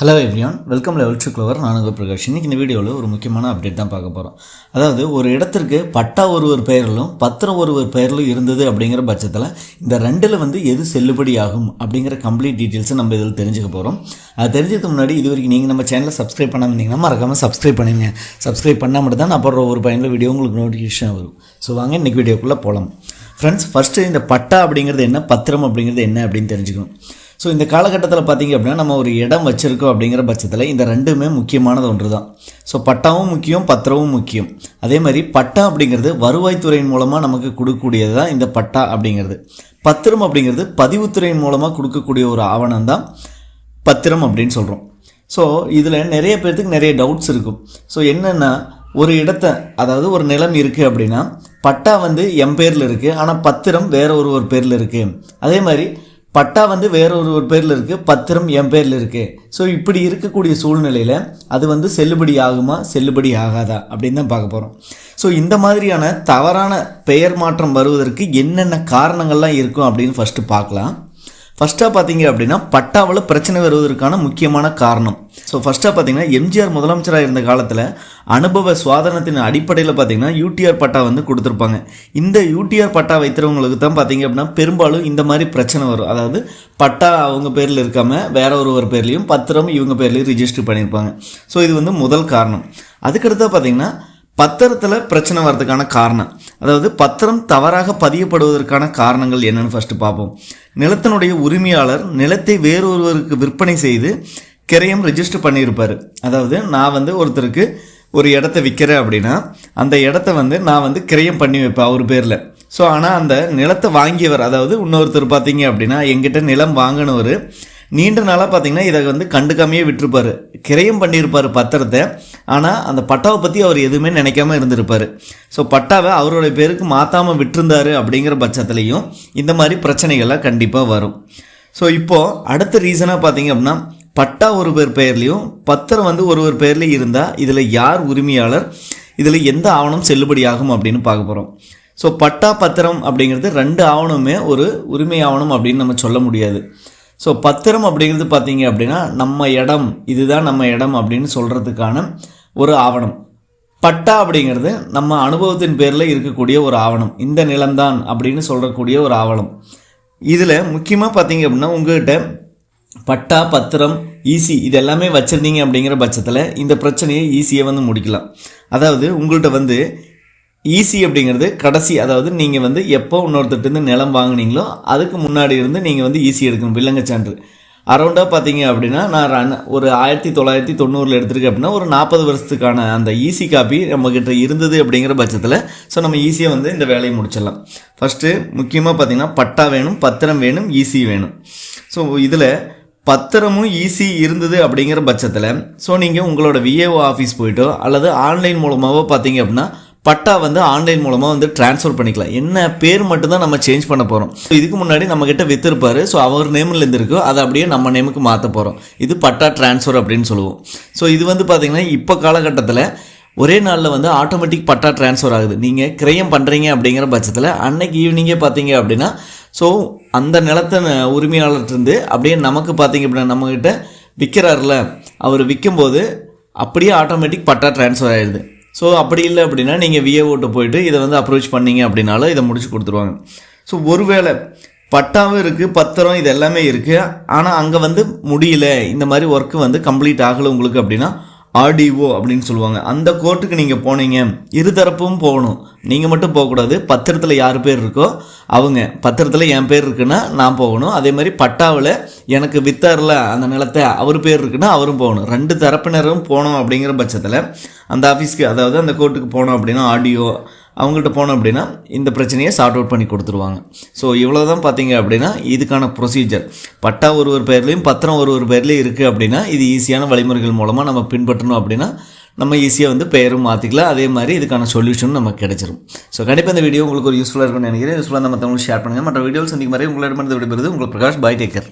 Hello everyone welcome level to clever நானுங்க பிரகாஷ். இன்றைக்கி இந்த வீடியோவில் ஒரு முக்கியமான அப்டேட் தான் பார்க்க போகிறோம் அதாவது ஒரு இடத்திற்கு பட்டா ஒருவர் பெயரிலும் பத்திரம் ஒருவர் பெயரிலும் இருந்தது அப்படிங்கிற பட்சத்தில் இந்த ரெண்டில் வந்து எது செல்லுபடி ஆகும் அப்படிங்கிற கம்ப்ளீட் டீட்டெயில்ஸை நம்ம இதில் தெரிஞ்சுக்க போகிறோம் அது தெரிஞ்சதுக்கு முன்னாடி இது வரைக்கும் நீங்கள் நம்ம சேனலை சப்ஸ்கிரைப் பண்ணாமல் இருந்தீங்கன்னா மறக்காமல் சப்ஸ்கிரைப் பண்ணுங்க சப்ஸ்கிரைப் பண்ணால் மட்டும் தான் நான் போடுற ஒரு பயனில் வீடியோ உங்களுக்கு நோட்டிஃபிகேஷன் வரும். ஸோ வாங்க இன்றைக்கி வீடியோக்குள்ளே போகலாம் ஃப்ரெண்ட்ஸ் ஃபஸ்ட்டு இந்த பட்டா அப்படிங்கிறது என்ன பத்திரம் அப்படிங்கிறது என்ன அப்படின்னு தெரிஞ்சுக்கணும். ஸோ இந்த காலகட்டத்தில் பார்த்தீங்க அப்படின்னா நம்ம ஒரு இடம் வச்சுருக்கோம் அப்படிங்கிற பட்சத்தில் இந்த ரெண்டுமே முக்கியமானது ஒன்று தான் ஸோ பட்டாவும் முக்கியம் பத்திரமும் முக்கியம். அதே மாதிரி பட்டா அப்படிங்கிறது வருவாய்த்துறையின் மூலமாக நமக்கு கொடுக்கக்கூடியது தான் இந்த பட்டா அப்படிங்கிறது. பத்திரம் அப்படிங்கிறது பதிவுத்துறையின் மூலமாக கொடுக்கக்கூடிய ஒரு ஆவணம் தான் பத்திரம் அப்படின்னு சொல்கிறோம் ஸோ இதில் நிறைய பேர்த்துக்கு நிறைய டவுட்ஸ் இருக்கும். ஸோ என்னென்னா ஒரு இடத்த அதாவது ஒரு நிலம் இருக்குது அப்படின்னா பட்டா வந்து என் பேரில் இருக்குது ஆனால் பத்திரம் வேற ஒரு ஒரு பேரில் இருக்குது அதே மாதிரி பட்டா வந்து வேற ஒரு ஒரு பேரில் இருக்குது பத்திரம் என் பேரில் இருக்குது ஸோ இப்படி இருக்கக்கூடிய சூழ்நிலையில் அது வந்து செல்லுபடி ஆகுமா செல்லுபடி ஆகாதா? அப்படின்னு தான் பார்க்க போகிறோம் ஸோ இந்த மாதிரியான தவறான பெயர் மாற்றம் வருவதற்கு என்னென்ன காரணங்கள்லாம் இருக்கும் அப்படின்னு ஃபஸ்ட்டு பார்க்கலாம். ஃபஸ்ட்டாக பார்த்தீங்க அப்படின்னா பட்டாவில் பிரச்சனை வருவதற்கான முக்கியமான காரணம். ஸோ ஃபஸ்ட்டாக பார்த்தீங்கன்னா எம்ஜிஆர் முதலமைச்சராக இருந்த காலத்தில் அனுபவ சுவாதனத்தின் அடிப்படையில் பார்த்தீங்கன்னா யூடிஆர் பட்டா வந்து கொடுத்துருப்பாங்க. இந்த யூடிஆர் பட்டா வைக்கிறவங்களுக்கு தான் பார்த்தீங்க அப்படின்னா பெரும்பாலும் இந்த மாதிரி பிரச்சனை வரும். அதாவது பட்டா அவங்க பேரில் இருக்காமல் வேற ஒருவர் பேர்லேயும் பேர்லையும் பத்திரம் இவங்க பேர்லேயும் ரிஜிஸ்டர் பண்ணியிருப்பாங்க. ஸோ இது வந்து முதல் காரணம். அதுக்கடுத்தா பார்த்தீங்கன்னா பத்திரத்தில் பிரச்சனை வர்றதுக்கான காரணம். அதாவது பத்திரம் தவறாக பதியப்படுவதற்கான காரணங்கள் என்னென்னு ஃபஸ்ட்டு பார்ப்போம். நிலத்தினுடைய உரிமையாளர் நிலத்தை வேறொருவருக்கு விற்பனை செய்து கிரையம் ரிஜிஸ்டர் பண்ணியிருப்பார். அதாவது நான் வந்து ஒருத்தருக்கு ஒரு இடத்த விற்கிறேன் அப்படின்னா அந்த இடத்த வந்து நான் வந்து கிரையம் பண்ணி வைப்பேன் அவர் பேரில். ஸோ ஆனால் அந்த நிலத்தை வாங்கியவர் அதாவது இன்னொருத்தர் பார்த்தீங்க அப்படின்னா எங்கிட்ட நிலம் வாங்கினவர் நீண்ட நாளாக பார்த்தீங்கன்னா இதை வந்து கண்டுக்காமையே விட்டுருப்பார். கிரையம் பண்ணியிருப்பார் பத்திரத்தை ஆனால் அந்த பட்டாவை பற்றி அவர் எதுவுமே நினைக்காம இருந்திருப்பார். ஸோ பட்டாவை அவருடைய பேருக்கு மாற்றாமல் விட்டுருந்தாரு அப்படிங்கிற பட்சத்துலேயும் இந்த மாதிரி பிரச்சனைகள்லாம் கண்டிப்பாக வரும். ஸோ இப்போது அடுத்த ரீசனாக பார்த்தீங்க அப்படின்னா பட்டா ஒரு பேர் பத்திரம் வந்து ஒருவர் பெயர்லேயும் இருந்தால் இதில் யார் உரிமையாளர் இதில் எந்த ஆவணம் செல்லுபடியாகும் அப்படின்னு பார்க்க போகிறோம் ஸோ பட்டா பத்திரம் அப்படிங்கிறது ரெண்டு ஆவணமே ஒரு உரிமை ஆவணம் அப்படின்னு நம்ம சொல்ல முடியாது. ஸோ பத்திரம் அப்படிங்கிறது பார்த்தீங்க அப்படின்னா நம்ம இடம் இதுதான் நம்ம இடம் அப்படின்னு சொல்கிறதுக்கான ஒரு ஆவணம். பட்டா அப்படிங்கிறது நம்ம அனுபவத்தின் பேரில் இருக்கக்கூடிய ஒரு ஆவணம். இந்த நிலம்தான் அப்படின்னு சொல்கிறக்கூடிய ஒரு ஆவணம். இதில் முக்கியமாக பார்த்தீங்க அப்படின்னா உங்கள்கிட்ட பட்டா பத்திரம் ஈஸி இது எல்லாமே வச்சுருந்தீங்க அப்படிங்கிற பட்சத்தில் இந்த பிரச்சனையை ஈஸியாக வந்து முடிக்கலாம். அதாவது உங்கள்கிட்ட வந்து ஈஸி அப்படிங்கிறது கடைசி அதாவது நீங்கள் வந்து எப்போ இன்னொருத்தட்டு நிலம் வாங்குனீங்களோ அதுக்கு முன்னாடி இருந்து நீங்கள் வந்து ஈஸி எடுக்கணும் வில்லங்க சான்று. அரௌண்டாக பார்த்தீங்க அப்படின்னா நான் ரன் ஒரு ஆயிரத்தி தொள்ளாயிரத்தி தொண்ணூறில் எடுத்திருக்கேன் அப்படின்னா ஒரு நாற்பது வருஷத்துக்கான அந்த ஈஸி காப்பி நம்மக்கிட்ட இருந்தது அப்படிங்கிற பட்சத்தில் ஸோ நம்ம ஈஸியாக வந்து இந்த வேலையை முடிச்சிடலாம். ஃபஸ்ட்டு முக்கியமாக பார்த்தீங்கன்னா பட்டா வேணும் பத்திரம் வேணும் ஈஸி வேணும். ஸோ இதில் பத்திரமும் ஈஸி இருந்தது அப்படிங்கிற பட்சத்தில் ஸோ நீங்கள் உங்களோட விஏஓ ஆஃபீஸ் போயிட்டோ அல்லது ஆன்லைன் மூலமாகவோ பார்த்தீங்க அப்படின்னா பட்டா வந்து ஆன்லைன் மூலமாக வந்து ட்ரான்ஸ்ஃபர் பண்ணிக்கலாம். என்ன பேர் மட்டும்தான் நம்ம சேஞ்ச் பண்ண போகிறோம் ஸோ இதுக்கு முன்னாடி நம்மக்கிட்ட விற்றுருப்பாரு ஸோ அவர் நேமில் இருந்திருக்கோ. அதை அப்படியே நம்ம நேமுக்கு மாற்ற போகிறோம் இது பட்டா ட்ரான்ஸ்ஃபர் அப்படின்னு சொல்லுவோம். ஸோ இது வந்து பார்த்திங்கன்னா இப்போ காலகட்டத்தில் ஒரே நாளில் வந்து ஆட்டோமேட்டிக் பட்டா ட்ரான்ஸ்ஃபர் ஆகுது. நீங்கள் கிரயம் பண்ணுறீங்க அப்படிங்கிற பட்சத்தில் அன்னைக்கு ஈவினிங்கே பார்த்தீங்க அப்படின்னா ஸோ அந்த நிலத்த உரிமையாளர்கிட்டருந்து அப்படியே நமக்கு பார்த்தீங்க அப்படின்னா நம்மக்கிட்ட விற்கிறாருல அவர் விற்கும்போது அப்படியே ஆட்டோமேட்டிக் பட்டா ட்ரான்ஸ்ஃபர் ஆயிடுது. ஸோ அப்படி இல்லை அப்படின்னா நீங்கள் விஏஓட்ட போயிட்டு இதை வந்து அப்ரோச் பண்ணீங்க அப்படின்னாலும் இதை முடிச்சு கொடுத்துருவாங்க. ஸோ ஒருவேளை பட்டாவும் இருக்குது பத்திரம் இது எல்லாமே இருக்குது ஆனால் அங்கே வந்து முடியல இந்த மாதிரி ஒர்க்கு வந்து கம்ப்ளீட் ஆகலை உங்களுக்கு அப்படின்னா ஆர்டிஓ அப்படின்னு சொல்லுவாங்க. அந்த கோர்ட்டுக்கு நீங்கள் போனீங்க இருதரப்பும் போகணும். நீங்கள் மட்டும் போகக்கூடாது பத்திரத்தில் யார் பேர் இருக்கோ அவங்க பத்திரத்தில் என் பேர் இருக்குன்னா நான் போகணும். அதே மாதிரி பட்டாவில் எனக்கு வித்தாரில் அந்த நிலத்தை அவர் பேர் இருக்குன்னா அவரும் போகணும். ரெண்டு தரப்பினரும் போனோம் அப்படிங்கிற பட்சத்தில் அந்த ஆஃபீஸ்க்கு அதாவது அந்த கோர்ட்டுக்கு போனோம் அப்படின்னா ஆடியோ அவங்கள்ட்ட போனோம் அப்படின்னா இந்த பிரச்சனையை சார்ட் அவுட் பண்ணி கொடுத்துருவாங்க. ஸோ இவ்வளோ தான் பார்த்தீங்க அப்படின்னா இதுக்கான ப்ரொசீஜர் பட்டா ஒரு ஒரு பேர்லேயும் பத்திரம் ஒரு ஒரு பேர்லேயும் இருக்குது அப்படின்னா இது ஈஸியான வழிமுறைகள் மூலமாக நம்ம பின்பற்றணும் அப்படின்னா நம்ம ஈஸியாக வந்து பெயரும் மாற்றிக்கலாம் அதே மாதிரி இதுக்கான சொல்யூஷன் நமக்கு கிடைச்சிரும். ஸோ கண்டிப்பாக இந்த வீடியோ உங்களுக்கு ஒரு யூஸ்ஃபுல்லாக இருக்கும்னு நினைக்கிறேன். யூஸ்ஃபுல்லாக நம்ம மற்றவங்களுக்கு ஷேர் பண்ணுங்கள் மற்ற வீடியோஸ் இன்றைக்கு மாதிரி உங்களிடமிருந்து விடுபடுறது உங்களுக்கு பிரகாஷ். பாய் டேக்கர்